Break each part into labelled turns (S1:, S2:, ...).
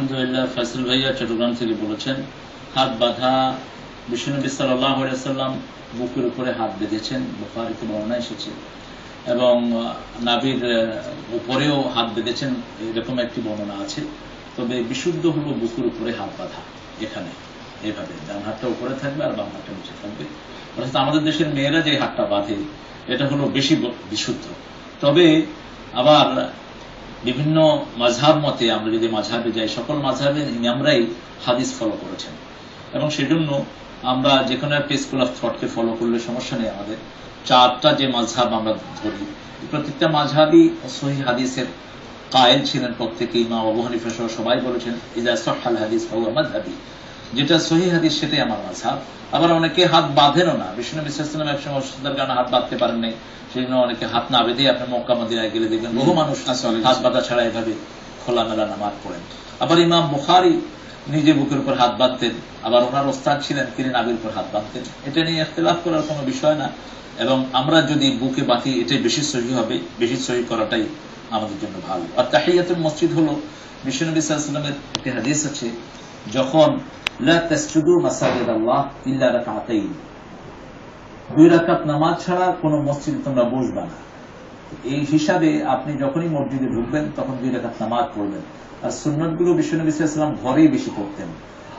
S1: আলহামদুলিল্লাহ, ফয়সল ভাইয়া চট্টগ্রাম থেকে বলেছেন, হাত বাঁধা বিষ্ণুনবী সাল্লাম বুকের উপরে হাত বেঁধেছেন, বুখারিতে বর্ণনা এসেছে। এবং নাভির উপরেও হাত বেঁধেছেন, এরকম একটি বর্ণনা আছে। তবে বিশুদ্ধ হলো বুকের উপরে হাত বাঁধা, এখানে, এভাবে। ডান হাতটা উপরে থাকবে আর বাম হাতটা নিচে থাকবে। অর্থাৎ আমাদের দেশের মেয়েরা যে হাতটা বাঁধে, এটা হলো বেশি বিশুদ্ধ। তবে আবার বিভিন্ন মাঝহাব মতে আমরা যদি মাঝহাবে যাই, সকল মাঝহাবে ইমামরাই হাদিস ফলো করেছেন। এবং সেজন্য আমরা যে কোনো একটা স্কুল অফ থটকে ফলো করলে সমস্যা নেই আমাদের। চারটা যে মাঝহাব আমরা ধরি প্রত্যেকটা মাঝহাবই সহি হাদিসের কায়েল ছিলেন প্রত্যেকে ইমাম আবু হানিফা সহ সবাই বলেছেন ইজা হাদিস বাবু মাযহাবি। যেটা সহি হাদিস সেটাই আমার মাঝহাব। আবার অনেকে হাত বাঁধেনও না। বিষ্ণু বিশ্বাসলাম একসময় অসুস্থতার কারণে হাত বাঁধতে পারেন নাই। সেই জন্য অনেকে হাত না বেঁধে আপনি মক্কা মদিনায় গেলে দেখবেন বহু মানুষ
S2: আচ্ছা, অনেক
S1: হাত বাঁধা ছাড়া এভাবে খোলামেলা নামাজ পড়েন। আবার ইমাম বুখারি নিজে বুকের উপর হাত বাঁধতেন, আবার ওনার ওস্তাদ ছিলেন, তিনি নাবির উপর হাত বাঁধতেন। এটা নিয়ে ইখতিলাফ করার কোনো বিষয় না, এবং আমরা যদি বুকে বাঁধি, এটাই বেশি সহি হবে, বেশি সহি করাটাই আমাদের জন্য ভালো। আর তাহিয়াতুল মসজিদ হলো, বিশ্বনবী সাল্লামের একটি হাদিস আছে, যখন দুই রাকাত নামাজ ছাড়া কোনো মসজিদ তোমরা বসবা না। এই হিসাবে আপনি যখনই মসজিদে ঢুকবেন, তখন দুই রাকাত নামাজ পড়বেন। আর সুন্নতগুলো সাল্লাম ঘরেই বেশি পড়তেন।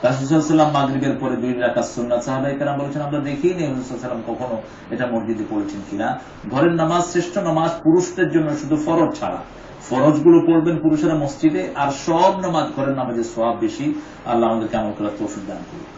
S1: রাসুসাল্লাম মাগরিবের পরে দুই রাকাত সুন্নাত সাহাবাই কেরাম বলেছেন, আমরা দেখিই নেই কখনো এটা মসজিদে পড়েছেন কিনা। ঘরের নামাজ শ্রেষ্ঠ নামাজ পুরুষদের জন্য শুধু ফরজ ছাড়া। ফরজগুলো পড়বেন পুরুষেরা মসজিদে, আর সব নামাজ ঘরের নামাজের সব বেশি। আল্লাহ আমাদেরকে আমল করার তৌফিক দান করুন।